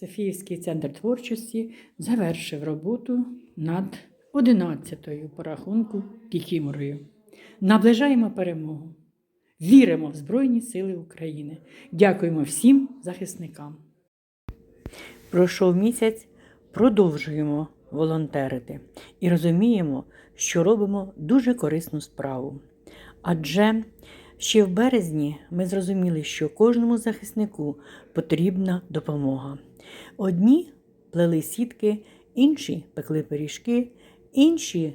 Софіївський центр творчості завершив роботу над 11-ю по рахунку Кікіморою. Наближаємо перемогу. Віримо в Збройні Сили України. Дякуємо всім захисникам. Пройшов місяць, продовжуємо волонтерити і розуміємо, що робимо дуже корисну справу. Адже ще в березні ми зрозуміли, що кожному захиснику потрібна допомога. Одні плели сітки, інші пекли пиріжки, інші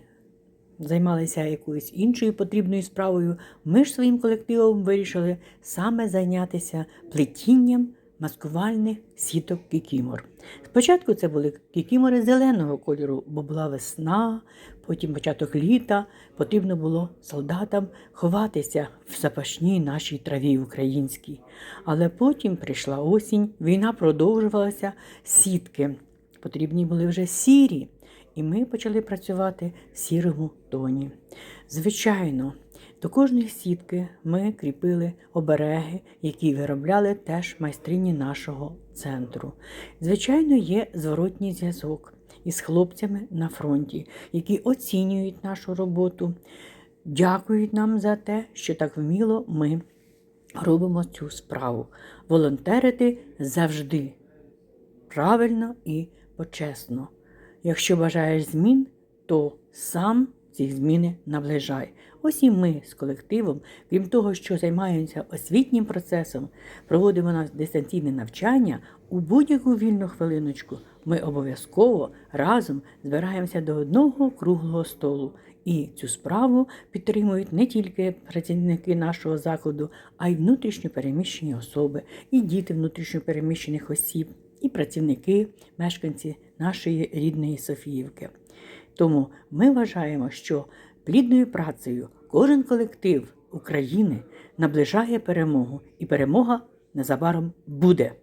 займалися якоюсь іншою потрібною справою. Ми ж своїм колективом вирішили саме зайнятися плетінням маскувальних сіток кікімор. Спочатку це були кікімори зеленого кольору, бо була весна, потім початок літа. Потрібно було солдатам ховатися в запашній нашій траві українській. Але потім прийшла осінь, війна продовжувалася, сітки потрібні були вже сірі, і ми почали працювати в сірому тоні. Звичайно, до кожної сітки ми кріпили обереги, які виробляли теж майстрині нашого центру. Звичайно, є зворотній зв'язок із хлопцями на фронті, які оцінюють нашу роботу, дякують нам за те, що так вміло ми робимо цю справу. Волонтерити завжди правильно і почесно. Якщо бажаєш змін, то сам ці зміни наближай. Ось і ми з колективом, крім того, що займаємося освітнім процесом, проводимо на- дистанційне навчання у будь-яку вільну хвилиночку. Ми обов'язково разом збираємося до одного круглого столу. І цю справу підтримують не тільки працівники нашого закладу, а й внутрішньо переміщені особи, і діти внутрішньо переміщених осіб, і працівники, мешканці нашої рідної Софіївки. Тому ми вважаємо, що плідною працею кожен колектив України наближає перемогу, і перемога незабаром буде.